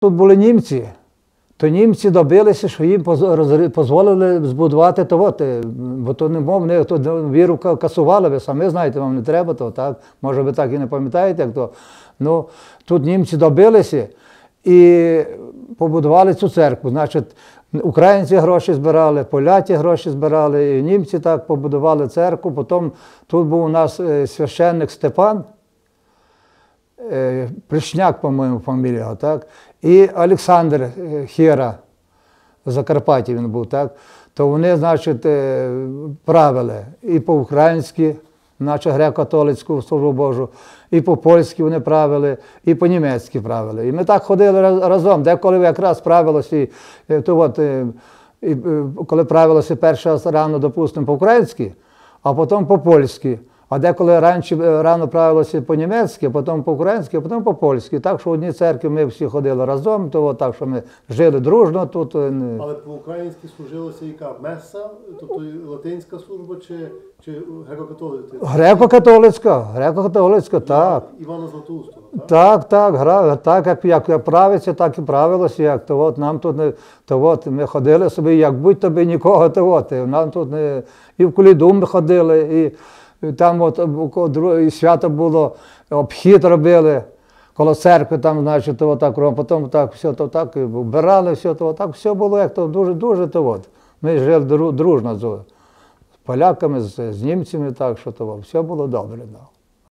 Тут були німці, то німці добилися, що їм дозволили збудувати то, от, е, бо то не мов, вони то віру ка- касували, ви самі знаєте, вам не треба то, так? Може, ви так і не пам'ятаєте, як то. Ну, тут німці добилися і побудували цю церкву. Значить, українці гроші збирали, поляки гроші збирали, і німці так побудували церкву. Потім тут був у нас е, священник Степан, Пришняк, по-моєму, фамілія, так? І Олександр е, Хєра, в Закарпатті він був, так? То вони, значить, е, правили і по-українськи, наче греко-католицьку службу Божу, і по-польськи вони правили, і по-німецьки правили. І ми так ходили разом. Деколи якраз правилося, і, е, то от, е, е, коли правилося перший раз рано, допустимо, по-українськи, а потім по-польськи. А деколи раніше е, рано правилося по-німецьки, потім по-українськи, потім по-польськи. Так що в одній церкві ми всі ходили разом, то так, що ми жили дружно тут. е, Але по-українськи служилася яка меса, тобто латинська служба чи, чи греко-католицька? Греко-католицька, греко-католицька, так. Івана Златоустова, так? Так, так, гра, так, як, як, правиться, так і правилося. Як, то от, нам тут не, то от, ми ходили собі, як будь тобі нікого, то от, нам тут не, і в Куліду ми ходили, і там от, о, свято було, обхід робили. Коло церкви там, значить, то так потім так, все то так, і вбирали, все то так, все було як то дуже, дуже то от. Ми жили дружно з поляками, з, з німцями, так що то все було добре. Да.